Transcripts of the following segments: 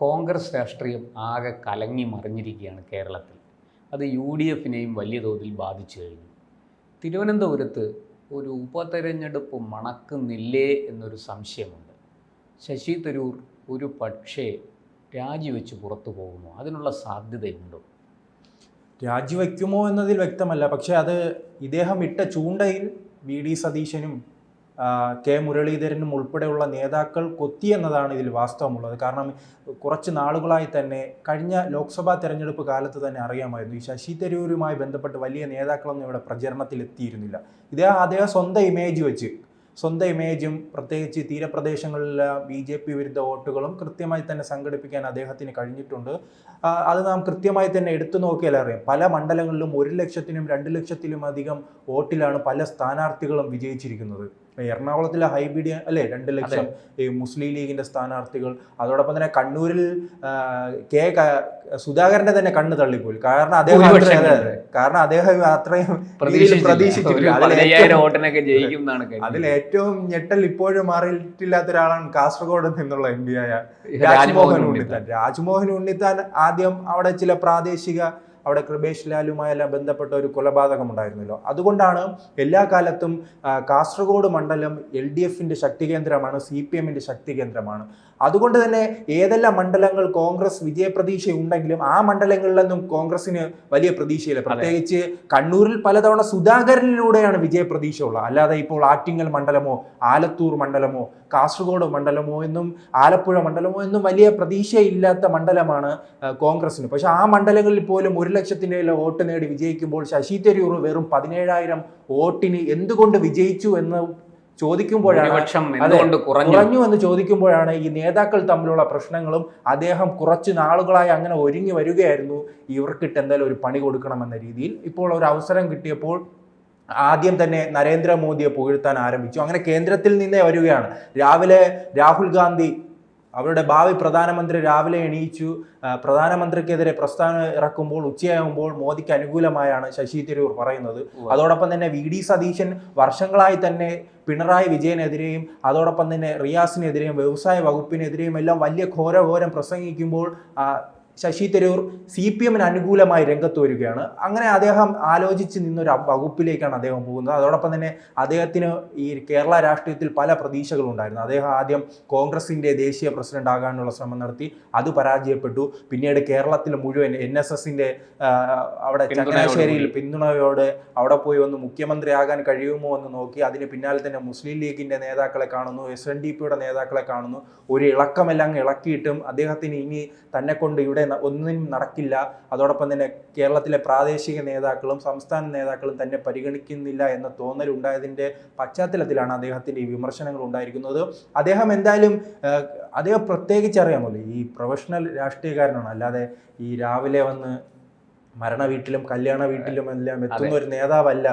കോൺഗ്രസ് രാഷ്ട്രീയം ആകെ കലങ്ങി മറിഞ്ഞിരിക്കുകയാണ് കേരളത്തിൽ. അത് യു ഡി എഫിനെയും വലിയ തോതിൽ ബാധിച്ചു കഴിഞ്ഞു. തിരുവനന്തപുരത്ത് ഒരു ഉപതെരഞ്ഞെടുപ്പ് മണക്കുന്നില്ലേ എന്നൊരു സംശയമുണ്ട്. ശശി തരൂർ ഒരു പക്ഷേ രാജിവെച്ച് പുറത്തു പോകുമോ അതിനുള്ള സാധ്യതയുണ്ടോ? രാജിവെക്കുമോ എന്നതിൽ വ്യക്തമല്ല. പക്ഷേ അത് ഇദ്ദേഹം ഇട്ട ചൂണ്ടയിൽ വി ഡി സതീശനും കെ മുരളീധരനും ഉൾപ്പെടെയുള്ള നേതാക്കൾ കൊത്തിയെന്നതാണ് ഇതിൽ വാസ്തവമുള്ളത്. കാരണം കുറച്ച് നാളുകളായി തന്നെ കഴിഞ്ഞ ലോക്സഭാ തെരഞ്ഞെടുപ്പ് കാലത്ത് തന്നെ അറിയാമായിരുന്നു. ഈ ശശി തരൂരുമായി ബന്ധപ്പെട്ട് വലിയ നേതാക്കളൊന്നും ഇവിടെ പ്രചരണത്തിൽ എത്തിയിരുന്നില്ല. ഇദ്ദേഹം അദ്ദേഹം സ്വന്തം ഇമേജ് വെച്ച് സ്വന്തം ഇമേജും പ്രത്യേകിച്ച് തീരപ്രദേശങ്ങളിലെ ബി ജെ പി വിരുദ്ധ വോട്ടുകളും കൃത്യമായി തന്നെ സംഘടിപ്പിക്കാൻ അദ്ദേഹത്തിന് കഴിഞ്ഞിട്ടുണ്ട്. അത് നാം കൃത്യമായി തന്നെ എടുത്തു നോക്കിയാൽ അറിയാം. പല മണ്ഡലങ്ങളിലും ഒരു ലക്ഷത്തിനും രണ്ട് ലക്ഷത്തിലും അധികം വോട്ടിലാണ് പല സ്ഥാനാർത്ഥികളും വിജയിച്ചിരിക്കുന്നത്. എറണാകുളത്തിലെ ഹൈബീഡിയ അല്ലേ രണ്ട് ലക്ഷം ഈ മുസ്ലിം ലീഗിന്റെ സ്ഥാനാർത്ഥികൾ അതോടൊപ്പം തന്നെ കണ്ണൂരിൽ കെ സുധാകരന്റെ തന്നെ കണ്ണ് തള്ളിപ്പോയി കാരണം അദ്ദേഹം. കാരണം അദ്ദേഹം അത്രയും. പ്രതീക്ഷിച്ചിട്ടില്ല. അതിൽ ഏറ്റവും- ഞെട്ടൽ ഇപ്പോഴും മാറിയിട്ടില്ലാത്ത ഒരാളാണ് കാസർഗോഡ് നിന്നുള്ള എം പി ആയ രാജ്മോഹൻ. ഉണ്ണിത്താൻ രാജ്മോഹൻ ഉണ്ണിത്താൻ ആദ്യം അവിടെ ചില പ്രാദേശിക അവിടെ കൃപേഷ് ലാലുമായെല്ലാം ബന്ധപ്പെട്ട ഒരു കൊലപാതകം ഉണ്ടായിരുന്നല്ലോ അതുകൊണ്ടാണ് എല്ലാ കാലത്തും കാസർഗോഡ് മണ്ഡലം എൽ ഡി എഫിന്റെ ശക്തി കേന്ദ്രമാണ് സി പി എമ്മിന്റെ ശക്തി കേന്ദ്രമാണ് അതുകൊണ്ട് തന്നെ ഏതെല്ലാം മണ്ഡലങ്ങൾ കോൺഗ്രസ് വിജയപ്രതീക്ഷ ഉണ്ടെങ്കിലും ആ മണ്ഡലങ്ങളിലൊന്നും കോൺഗ്രസിന് വലിയ പ്രതീക്ഷയില്ല. പ്രത്യേകിച്ച് കണ്ണൂരിൽ പലതവണ സുധാകരനിലൂടെയാണ് വിജയപ്രതീക്ഷ ഉള്ളത്. അല്ലാതെ ഇപ്പോൾ ആറ്റിങ്ങൽ മണ്ഡലമോ ആലത്തൂർ മണ്ഡലമോ കാസർഗോഡ് മണ്ഡലമോ എന്നും ആലപ്പുഴ മണ്ഡലമോ എന്നും വലിയ പ്രതീക്ഷയില്ലാത്ത മണ്ഡലമാണ് കോൺഗ്രസിന് പക്ഷെ ആ മണ്ഡലങ്ങളിൽ പോലും ഒരു ലക്ഷത്തിന്റെ വോട്ട് നേടി വിജയിക്കുമ്പോൾ ശശി തരൂർ വെറും പതിനേഴായിരം വോട്ടിന് എന്തുകൊണ്ട് വിജയിച്ചു എന്ന് ചോദിക്കുമ്പോഴാണ് കുറഞ്ഞു എന്ന് ചോദിക്കുമ്പോഴാണ് ഈ നേതാക്കൾ തമ്മിലുള്ള പ്രശ്നങ്ങളും അദ്ദേഹം കുറച്ച് നാളുകളായി അങ്ങനെ ഒരുങ്ങി വരികയായിരുന്നു. ഇവർക്കിട്ട് എന്തായാലും ഒരു പണി കൊടുക്കണമെന്ന രീതിയിൽ ഇപ്പോൾ ഒരു അവസരം കിട്ടിയപ്പോൾ ആദ്യം തന്നെ നരേന്ദ്രമോദിയെ പുകഴ്ത്താൻ ആരംഭിച്ചു. അങ്ങനെ കേന്ദ്രത്തിൽ നിന്നേ വരികയാണ്. രാവിലെ രാഹുൽ ഗാന്ധി അവരുടെ ഭാവി പ്രധാനമന്ത്രി രാവിലെ എണീച്ചു. പ്രധാനമന്ത്രിക്കെതിരെ പ്രസ്ഥാനം ഇറക്കുമ്പോൾ ഉച്ചയാകുമ്പോൾ മോദിക്ക് അനുകൂലമായാണ് ശശി തരൂർ പറയുന്നത്. അതോടൊപ്പം തന്നെ വി ഡി സതീശൻ വർഷങ്ങളായി തന്നെ പിണറായി വിജയനെതിരെയും അതോടൊപ്പം തന്നെ റിയാസിനെതിരെയും വ്യവസായ വകുപ്പിനെതിരെയും എല്ലാം വലിയ ഘോരഘോരം പ്രസംഗിക്കുമ്പോൾ ആ, ശശി തരൂർ സി പി എമ്മിന് അനുകൂലമായി രംഗത്ത് വരികയാണ്. അങ്ങനെ അദ്ദേഹം ആലോചിച്ച് നിന്നൊരു വകുപ്പിലേക്കാണ് അദ്ദേഹം പോകുന്നത്. അതോടൊപ്പം തന്നെ അദ്ദേഹത്തിന് ഈ കേരള രാഷ്ട്രീയത്തിൽ പല പ്രതീക്ഷകളുണ്ടായിരുന്നു. അദ്ദേഹം ആദ്യം കോൺഗ്രസിന്റെ ദേശീയ പ്രസിഡന്റ് ആകാനുള്ള ശ്രമം നടത്തി. അത് പരാജയപ്പെട്ടു. പിന്നീട് കേരളത്തിൽ മുഴുവൻ എൻ എസ് എസിന്റെ അവിടെ ചങ്ങനാശ്ശേരിയിൽ പിന്തുണയോടെ അവിടെ പോയി ഒന്ന് മുഖ്യമന്ത്രിയാകാൻ കഴിയുമോ എന്ന് നോക്കി. അതിന് പിന്നാലെ തന്നെ മുസ്ലിം ലീഗിന്റെ നേതാക്കളെ കാണുന്നു. എസ് എൻ ഡി പിയുടെ നേതാക്കളെ കാണുന്നു. ഒരു ഇളക്കമെല്ലാം ഇളക്കിയിട്ടും അദ്ദേഹത്തിന് ഇനി തന്നെ കൊണ്ട് ഇവിടെ ന- ഒന്നിനും നടക്കില്ല. അതോടൊപ്പം തന്നെ കേരളത്തിലെ പ്രാദേശിക നേതാക്കളും സംസ്ഥാന നേതാക്കളും തന്നെ പരിഗണിക്കുന്നില്ല എന്ന തോന്നൽ ഉണ്ടായതിന്റെ പശ്ചാത്തലത്തിലാണ് അദ്ദേഹത്തിന്റെ ഈ വിമർശനങ്ങൾ ഉണ്ടായിരിക്കുന്നത്. അദ്ദേഹം എന്തായാലും അദ്ദേഹം പ്രത്യേകിച്ച് അറിയാമല്ലോ ഈ പ്രൊഫഷണൽ രാഷ്ട്രീയക്കാരനാണ്. അല്ലാതെ ഈ രാവിലെ വന്ന് മരണ വീട്ടിലും കല്യാണ വീട്ടിലും എല്ലാം എത്തുന്ന ഒരു നേതാവല്ല.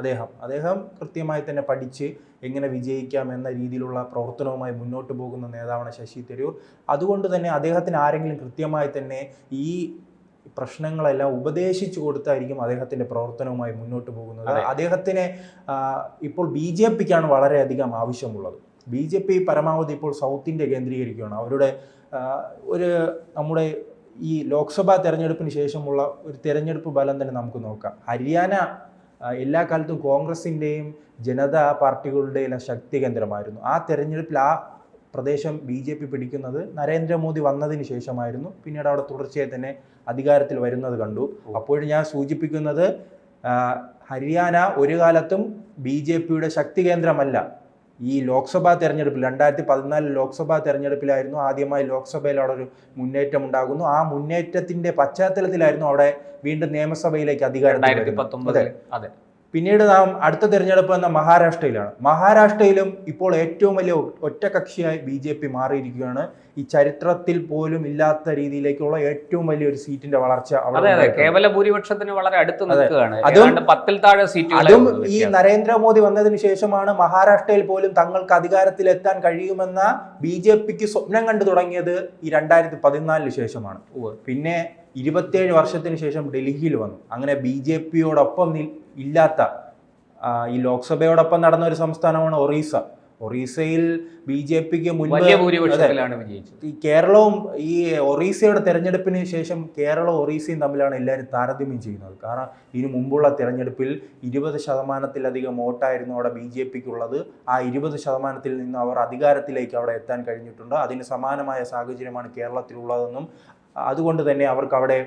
അദ്ദേഹം. അദ്ദേഹം കൃത്യമായി തന്നെ പഠിച്ച് എങ്ങനെ വിജയിക്കാം എന്ന രീതിയിലുള്ള പ്രവർത്തനവുമായി മുന്നോട്ട് പോകുന്ന നേതാവാണ് ശശി തരൂർ. അതുകൊണ്ട് തന്നെ അദ്ദേഹത്തിന് ആരെങ്കിലും കൃത്യമായി തന്നെ ഈ പ്രശ്നങ്ങളെല്ലാം ഉപദേശിച്ചു കൊടുത്തായിരിക്കും അദ്ദേഹത്തിന്റെ പ്രവർത്തനവുമായി മുന്നോട്ട് പോകുന്നത്. അദ്ദേഹത്തിന് ഇപ്പോൾ ബി ജെ പിക്കാണ് വളരെയധികം ആവശ്യമുള്ളത്. ബി ജെ പി പരമാവധി ഇപ്പോൾ സൗത്ത് ഇന്ത്യ കേന്ദ്രീകരിക്കുകയാണ്. അവരുടെ ഒരു നമ്മുടെ ഈ ലോക്സഭാ തെരഞ്ഞെടുപ്പിന് ശേഷമുള്ള ഒരു തെരഞ്ഞെടുപ്പ് ഫലം തന്നെ നമുക്ക് നോക്കാം. ഹരിയാന എല്ലാ കാലത്തും കോൺഗ്രസിന്റെയും ജനതാ പാർട്ടികളുടെ എല്ലാം ശക്തി കേന്ദ്രമായിരുന്നു. ആ തെരഞ്ഞെടുപ്പിൽ ആ പ്രദേശം ബി ജെ പി പിടിക്കുന്നത് നരേന്ദ്രമോദി വന്നതിന് ശേഷമായിരുന്നു. പിന്നീട് അവിടെ തുടർച്ചയായി തന്നെ അധികാരത്തിൽ വരുന്നത് കണ്ടു. അപ്പോഴും ഞാൻ സൂചിപ്പിക്കുന്നത് ഹരിയാന ഒരു കാലത്തും ബി ജെ പിയുടെ ശക്തി കേന്ദ്രമല്ല. ഈ ലോക്സഭാ തെരഞ്ഞെടുപ്പിൽ രണ്ടായിരത്തി പതിനാല് ലോക്സഭാ തെരഞ്ഞെടുപ്പിലായിരുന്നു ആദ്യമായി ലോക്സഭയിൽ അവിടെ ഒരു മുന്നേറ്റം ഉണ്ടാകുന്നു ആ മുന്നേറ്റത്തിന്റെ പശ്ചാത്തലത്തിലായിരുന്നു അവിടെ വീണ്ടും നിയമസഭയിലേക്ക് അധികാരം അതെ. പിന്നീട് നാം അടുത്ത തിരഞ്ഞെടുപ്പ് എന്ന മഹാരാഷ്ട്രയിലാണ്. മഹാരാഷ്ട്രയിലും ഇപ്പോൾ ഏറ്റവും വലിയ ഒറ്റകക്ഷിയായി ബി ജെ പി മാറിയിരിക്കുകയാണ്. ഈ ചരിത്രത്തിൽ പോലും ഇല്ലാത്ത രീതിയിലേക്കുള്ള ഏറ്റവും വലിയ ഒരു സീറ്റിന്റെ വളർച്ച അതെ അതെ. കേവല ഭൂരിപക്ഷത്തിന് വളരെ അടുത്ത് നിൽക്കുകയാണ്. അതും- പത്തിൽ താഴെ സീറ്റ് അതും ഈ നരേന്ദ്രമോദി വന്നതിന് ശേഷമാണ് മഹാരാഷ്ട്രയിൽ പോലും തങ്ങൾക്ക് അധികാരത്തിലെത്താൻ കഴിയുമെന്ന ബി ജെ പിക്ക് സ്വപ്നം കണ്ടു തുടങ്ങിയത് ഈ രണ്ടായിരത്തി പതിനാലിന് ശേഷമാണ് പിന്നെ ഇരുപത്തിയേഴ് വർഷത്തിന് ശേഷം ഡൽഹിയിൽ വന്നു. അങ്ങനെ ബി ജെ പിയോടൊപ്പം ഇല്ലാത്ത ഈ ലോക്സഭയോടൊപ്പം നടന്ന ഒരു സംസ്ഥാനമാണ് ഒറീസ. ഒറീസയിൽ ബി ജെ പിക്ക് മുൻപ് ഈ കേരളവും ഈ ഒറീസയുടെ തെരഞ്ഞെടുപ്പിന് ശേഷം കേരളവും ഒറീസയും തമ്മിലാണ് എല്ലാവരും താരതമ്യം ചെയ്യുന്നത്. കാരണം ഇതിനു മുമ്പുള്ള തെരഞ്ഞെടുപ്പിൽ ഇരുപത് ശതമാനത്തിലധികം വോട്ടായിരുന്നു അവിടെ ബി ജെ പിക്ക് ഉള്ളത് ആ ഇരുപത് ശതമാനത്തിൽ നിന്ന് അവർ അധികാരത്തിലേക്ക് അവിടെ എത്താൻ കഴിഞ്ഞിട്ടുണ്ട്. അതിന് സമാനമായ സാഹചര്യമാണ് കേരളത്തിലുള്ളതെന്നും അതുകൊണ്ട് തന്നെ അവർക്ക് അവിടെ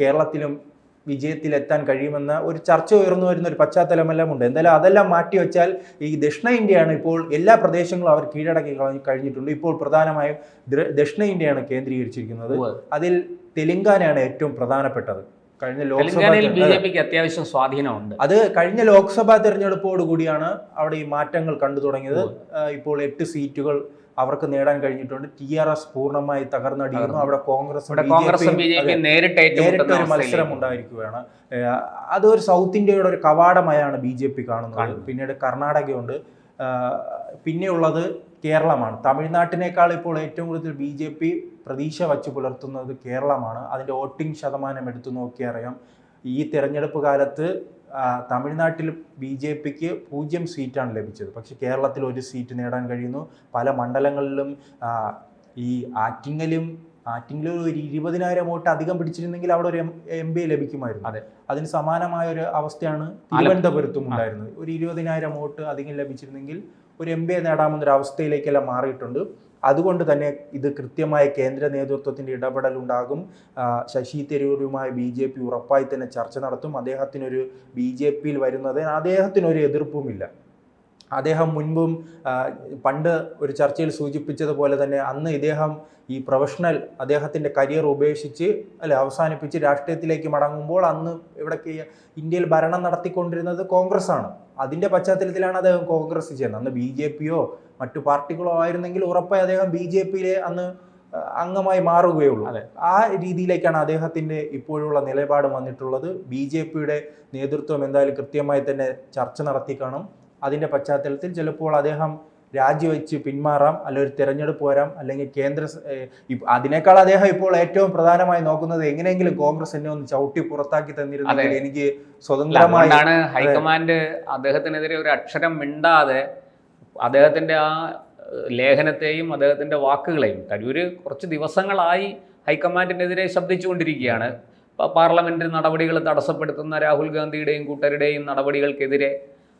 കേരളത്തിലും വിജയത്തിലെത്താൻ കഴിയുമെന്ന ഒരു ചർച്ച ഉയർന്നു വരുന്ന ഒരു പശ്ചാത്തലമെല്ലാം ഉണ്ട് എന്തായാലും അതെല്ലാം മാറ്റിവെച്ചാൽ ഈ ദക്ഷിണ ഇന്ത്യയാണ് ഇപ്പോൾ എല്ലാ പ്രദേശങ്ങളും അവർ കീഴടക്കി കഴിഞ്ഞിട്ടുണ്ട്. ഇപ്പോൾ പ്രധാനമായും ദക്ഷിണേന്ത്യയാണ് ദക്ഷിണ ഇന്ത്യയാണ് കേന്ദ്രീകരിച്ചിരിക്കുന്നത്. അതിൽ തെലങ്കാനയാണ് ഏറ്റവും പ്രധാനപ്പെട്ടത്. കഴിഞ്ഞ ലോക്സഭ തെലങ്കാനയിൽ ബി ജെ തെരഞ്ഞെടുപ്പ് പിക്ക് അത്യാവശ്യം സ്വാധീനമുണ്ട്. അത് കഴിഞ്ഞ ലോക്സഭാ തെരഞ്ഞെടുപ്പോട് കൂടിയാണ് അവിടെ ഈ മാറ്റങ്ങൾ കണ്ടു തുടങ്ങിയത്. ഇപ്പോൾ എട്ട് സീറ്റുകൾ അവർക്ക് നേടാൻ കഴിഞ്ഞിട്ടുണ്ട്. ടി ആർ എസ് പൂർണമായി തകർന്നടിയുന്നു. അവിടെ കോൺഗ്രസ് നേരിട്ടൊരു കോൺഗ്രസും മത്സരം ഉണ്ടായിരിക്കുകയാണ് അതൊരു സൗത്ത് ഇന്ത്യയുടെ ഒരു കവാടമായാണ് ബി ജെ പി കാണുന്നത്. പിന്നീട് കർണാടകയുണ്ട്. പിന്നെയുള്ളത് കേരളമാണ്. തമിഴ്നാട്ടിനേക്കാൾ ഇപ്പോൾ ഏറ്റവും കൂടുതൽ ബി ജെ പി പ്രതീക്ഷ വച്ച് പുലർത്തുന്നത് കേരളമാണ്. അതിന്റെ വോട്ടിംഗ് ശതമാനം എടുത്തു നോക്കിയാൽ അറിയാം. ഈ തെരഞ്ഞെടുപ്പ് കാലത്ത് തമിഴ്നാട്ടിൽ ബി ജെ പിക്ക് പൂജ്യം സീറ്റാണ് ലഭിച്ചത്. പക്ഷേ കേരളത്തിൽ ഒരു സീറ്റ് നേടാൻ കഴിയുന്നു. പല മണ്ഡലങ്ങളിലും ഈ ആറ്റിങ്ങലും ആറ്റിങ്ങലും ഒരു ഇരുപതിനായിരം വോട്ട് അധികം പിടിച്ചിരുന്നെങ്കിൽ അവിടെ ഒരു എം പി ലഭിക്കുമായിരുന്നു. അതെ. അതിന് സമാനമായ ഒരു അവസ്ഥയാണ് തിരുവനന്തപുരത്തും ഉണ്ടായിരുന്നത്. ഒരു ഇരുപതിനായിരം വോട്ട് അധികം ലഭിച്ചിരുന്നെങ്കിൽ ഒരു എം പി നേടാമെന്നൊരു അവസ്ഥയിലേക്കെല്ലാം മാറിയിട്ടുണ്ട്. അതുകൊണ്ട് തന്നെ ഇത് കൃത്യമായ കേന്ദ്ര നേതൃത്വത്തിന്റെ ഇടപെടൽ ഉണ്ടാകും. ശശി തരൂരുമായി ബി ജെ പി ഉറപ്പായി തന്നെ ചർച്ച നടത്തും. അദ്ദേഹത്തിനൊരു ബി ജെ പിയിൽ വരുന്നത് അദ്ദേഹത്തിനൊരു എതിർപ്പുമില്ല. അദ്ദേഹം മുൻപും പണ്ട് ഒരു ചർച്ചയിൽ സൂചിപ്പിച്ചതുപോലെ തന്നെ അന്ന് ഇദ്ദേഹം ഈ പ്രൊഫഷണൽ അദ്ദേഹത്തിന്റെ കരിയർ ഉപേക്ഷിച്ച് അല്ലെ അവസാനിപ്പിച്ച് രാഷ്ട്രീയത്തിലേക്ക് മടങ്ങുമ്പോൾ അന്ന് ഇവിടെ ഇന്ത്യയിൽ ഭരണം നടത്തിക്കൊണ്ടിരുന്നത് കോൺഗ്രസ് ആണ്. അതിന്റെ പശ്ചാത്തലത്തിലാണ് അദ്ദേഹം കോൺഗ്രസ് ചെയ്യുന്നത്. അന്ന് ബി ജെ പിയോ മറ്റു പാർട്ടികളോ ആയിരുന്നെങ്കിൽ ഉറപ്പായി അദ്ദേഹം ബി ജെ പിയിലെ അന്ന് അംഗമായി മാറുകയുള്ളൂ. അതെ. ആ രീതിയിലേക്കാണ് അദ്ദേഹത്തിന്റെ ഇപ്പോഴുള്ള നിലപാട് വന്നിട്ടുള്ളത്. ബി ജെ പിയുടെ നേതൃത്വം എന്തായാലും കൃത്യമായി തന്നെ ചർച്ച നടത്തി കാണും. അതിന്റെ പശ്ചാത്തലത്തിൽ ചിലപ്പോൾ അദ്ദേഹം രാജിവെച്ച് പിന്മാറാം അല്ലെങ്കിൽ ഒരു തിരഞ്ഞെടുപ്പ് വരാം അല്ലെങ്കിൽ കേന്ദ്ര അതിനേക്കാൾ അദ്ദേഹം ഇപ്പോൾ ഏറ്റവും പ്രധാനമായി നോക്കുന്നത് എങ്ങനെയെങ്കിലും കോൺഗ്രസ് എന്നെ ഒന്ന് ചവിട്ടി പുറത്താക്കി തന്നിരുന്നെങ്കിൽ എനിക്ക് സ്വതന്ത്രമാണ് ഹൈക്കമാൻഡ് അദ്ദേഹത്തിനെതിരെ ഒരു അക്ഷരം മിണ്ടാതെ അദ്ദേഹത്തിന്റെ ആ ലേഖനത്തെയും അദ്ദേഹത്തിന്റെ വാക്കുകളെയും തരൂര് കുറച്ച് ദിവസങ്ങളായി ഹൈക്കമാൻഡിനെതിരെ ശബ്ദിച്ചുകൊണ്ടിരിക്കുകയാണ്. പാർലമെന്റ് നടപടികൾ തടസ്സപ്പെടുത്തുന്ന രാഹുൽ ഗാന്ധിയുടെയും കൂട്ടരുടെയും നടപടികൾക്കെതിരെ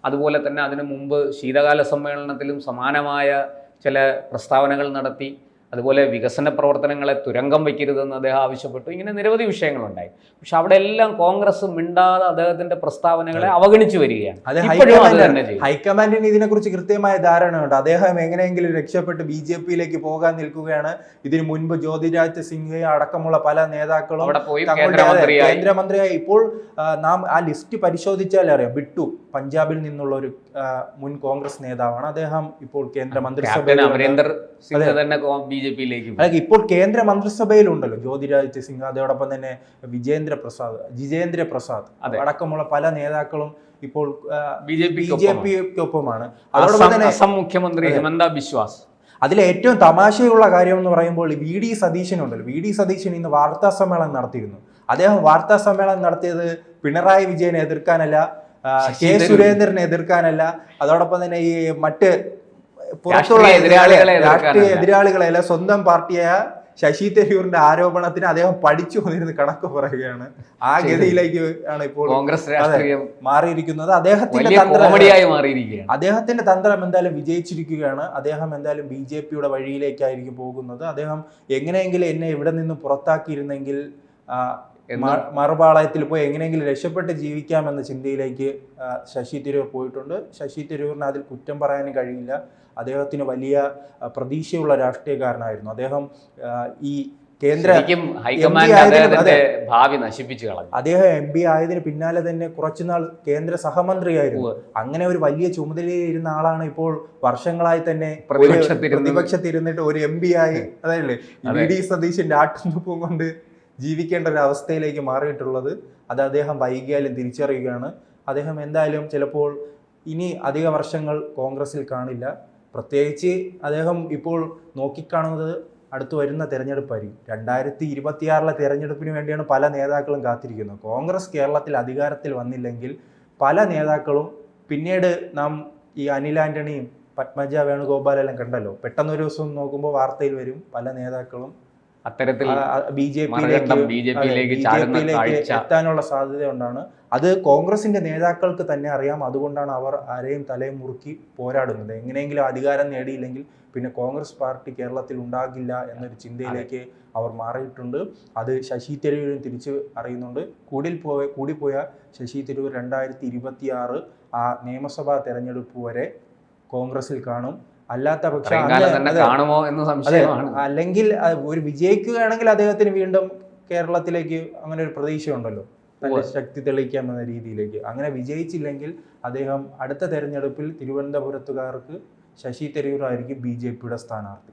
അതുപോലെ തന്നെ അതിനു മുമ്പ് ശീതകാല സമ്മേളനത്തിലും സമാനമായ ചില പ്രസ്താവനകൾ നടത്തി അതുപോലെ വികസന പ്രവർത്തനങ്ങളെ തുരങ്കം വയ്ക്കരുതെന്ന് അദ്ദേഹം ആവശ്യപ്പെട്ടു. ഇങ്ങനെ നിരവധി വിഷയങ്ങളുണ്ടായി. പക്ഷെ അവിടെ എല്ലാം കോൺഗ്രസ് മിണ്ടാതെ അദ്ദേഹത്തിന്റെ പ്രസ്താവനകളെ അവഗണിച്ചു വരികയാണ്. ഹൈക്കമാൻഡിന് ഇതിനെക്കുറിച്ച് കൃത്യമായ ധാരണയുണ്ട് അദ്ദേഹം എങ്ങനെയെങ്കിലും രക്ഷപ്പെട്ട് ബി ജെ പിയിലേക്ക് പോകാൻ നിൽക്കുകയാണ്. ഇതിനു മുൻപ് ജ്യോതിരാജ് സിംഗ് അടക്കമുള്ള പല നേതാക്കളും കേന്ദ്രമന്ത്രിയായി. കേന്ദ്രമന്ത്രിയായി. ഇപ്പോൾ നാം ആ ലിസ്റ്റ് പരിശോധിച്ചാൽ അറിയാം ബിട്ടു പഞ്ചാബിൽ നിന്നുള്ള ഒരു മുൻ കോൺഗ്രസ് നേതാവാണ്. അദ്ദേഹം ഇപ്പോൾ കേന്ദ്ര മന്ത്രിസഭയിൽ ഇപ്പോൾ കേന്ദ്ര മന്ത്രിസഭയിലുണ്ടല്ലോ. ജ്യോതിരാദിത്യ സിംഗ് അതോടൊപ്പം തന്നെ വിജേന്ദ്ര പ്രസാദ് ജിതേന്ദ്ര പ്രസാദ്. അടക്കമുള്ള പല നേതാക്കളും ഇപ്പോൾ ബി ജെ ബി ജെ പിക്കൊപ്പമാണ്. അതോടൊപ്പം തന്നെ അസം മുഖ്യമന്ത്രി ഹിമന്ത ബിശ്വാസ് അതിൽ ഏറ്റവും തമാശയുള്ള കാര്യം എന്ന് പറയുമ്പോൾ വി ഡി സതീശനുണ്ടല്ലോ. വി ഡി സതീശൻ ഇന്ന് വാർത്താ സമ്മേളനം നടത്തിയിരുന്നു. അദ്ദേഹം വാർത്താ സമ്മേളനം നടത്തിയത് പിണറായി വിജയനെ എതിർക്കാനല്ല കെ സുരേന്ദ്രനെ എതിർക്കാനല്ല അതോടൊപ്പം തന്നെ ഈ മറ്റ് പുറത്തുള്ള എതിരാളികളെ രാഷ്ട്രീയ. എതിരാളികളെ സ്വന്തം പാർട്ടിയായ ശശി തരൂരിന്റെ ആരോപണത്തിന് അദ്ദേഹം പഠിച്ചു വന്നിരുന്ന് കണക്ക് പറയുകയാണ്. ആ. ഗതിയിലേക്ക് ആണ് ഇപ്പോൾ കോൺഗ്രസ് രാഷ്ട്രീയം മാറിയിരിക്കുന്നത്. അദ്ദേഹത്തിന്റെ തന്ത്രം അദ്ദേഹത്തിന്റെ തന്ത്രം എന്തായാലും വിജയിച്ചിരിക്കുകയാണ്. അദ്ദേഹം എന്തായാലും ബി ജെ പിയുടെ വഴിയിലേക്കായിരിക്കും പോകുന്നത്. അദ്ദേഹം എങ്ങനെയെങ്കിലും എന്നെ ഇവിടെ നിന്ന് പുറത്താക്കിയിരുന്നെങ്കിൽ മറുപാളയത്തിൽ പോയി എങ്ങനെയെങ്കിലും രക്ഷപ്പെട്ട് ജീവിക്കാമെന്ന ചിന്തയിലേക്ക് ശശി തരൂർ പോയിട്ടുണ്ട്. ശശി തരൂരിന് അതിൽ കുറ്റം പറയാനും കഴിയില്ല. അദ്ദേഹത്തിന് വലിയ പ്രതീക്ഷയുള്ള രാഷ്ട്രീയക്കാരനായിരുന്നു. അദ്ദേഹം ഈ കേന്ദ്ര ഭാവി നശിപ്പിച്ചു കളഞ്ഞു. അദ്ദേഹം എം പി ആയതിന് പിന്നാലെ തന്നെ കുറച്ചുനാൾ കേന്ദ്ര സഹമന്ത്രിയായിരുന്നു. അങ്ങനെ ഒരു വലിയ ചുമതലയിരുന്ന ആളാണ് ഇപ്പോൾ വർഷങ്ങളായി തന്നെ പ്രതിപക്ഷത്തിരുന്നിട്ട് ഒരു എം പി ആയി. അതല്ലേ? ഇ ഡി സതീശന്റെ ആട്ടുന്നുപ്പും കൊണ്ട് ജീവിക്കേണ്ട ഒരു അവസ്ഥയിലേക്ക് മാറിയിട്ടുള്ളത് അത് അദ്ദേഹം വൈകിയാലും തിരിച്ചറിയുകയാണ്. അദ്ദേഹം എന്തായാലും ചിലപ്പോൾ ഇനി അധിക വർഷങ്ങൾ കോൺഗ്രസിൽ കാണില്ല. പ്രത്യേകിച്ച് അദ്ദേഹം ഇപ്പോൾ നോക്കിക്കാണുന്നത് അടുത്ത് വരുന്ന തെരഞ്ഞെടുപ്പായിരിക്കും. രണ്ടായിരത്തി ഇരുപത്തിയാറിലെ തെരഞ്ഞെടുപ്പിന് വേണ്ടിയാണ് പല നേതാക്കളും കാത്തിരിക്കുന്നത്. കോൺഗ്രസ് കേരളത്തിൽ അധികാരത്തിൽ വന്നില്ലെങ്കിൽ പല നേതാക്കളും പിന്നീട് നാം ഈ അനിൽ ആന്റണിയും പത്മജ വേണുഗോപാലെല്ലാം കണ്ടല്ലോ. പെട്ടെന്നൊരു ദിവസം നോക്കുമ്പോൾ വാർത്തയിൽ വരും പല നേതാക്കളും അത്തരത്തിൽ ബി ജെ പിയിലേക്ക് എത്താനുള്ള സാധ്യത ഉണ്ടാണ് അത് കോൺഗ്രസിന്റെ നേതാക്കൾക്ക് തന്നെ അറിയാം. അതുകൊണ്ടാണ് അവർ ആരെയും തലയും മുറുക്കി പോരാടുന്നത്. എങ്ങനെയെങ്കിലും അധികാരം നേടിയില്ലെങ്കിൽ പിന്നെ കോൺഗ്രസ് പാർട്ടി കേരളത്തിൽ ഉണ്ടാകില്ല എന്നൊരു ചിന്തയിലേക്ക് അവർ മാറിയിട്ടുണ്ട്. അത് ശശി തരൂരും തിരിച്ച് അറിയുന്നുണ്ട്. കൂടിൽ പോയ കൂടിപ്പോയ ശശി തരൂർ രണ്ടായിരത്തി ഇരുപത്തി ആറ് ആ നിയമസഭാ തെരഞ്ഞെടുപ്പ് വരെ കോൺഗ്രസിൽ കാണും. അല്ലാത്ത പക്ഷം കാണുമോ എന്ന് സംശയമാണ്. അല്ലെങ്കിൽ ഒരു വിജയിക്കുകയാണെങ്കിൽ അദ്ദേഹത്തിന് വീണ്ടും കേരളത്തിലേക്ക് അങ്ങനെ ഒരു പ്രതീക്ഷയുണ്ടല്ലോ. തന്റെ ശക്തി തെളിയിക്കാമെന്ന രീതിയിലേക്ക്. അങ്ങനെ വിജയിച്ചില്ലെങ്കിൽ അദ്ദേഹം അടുത്ത തെരഞ്ഞെടുപ്പിൽ തിരുവനന്തപുരത്തുകാർക്ക് ശശി തരൂർ ആയിരിക്കും ബി ജെ പിയുടെ സ്ഥാനാർത്ഥി.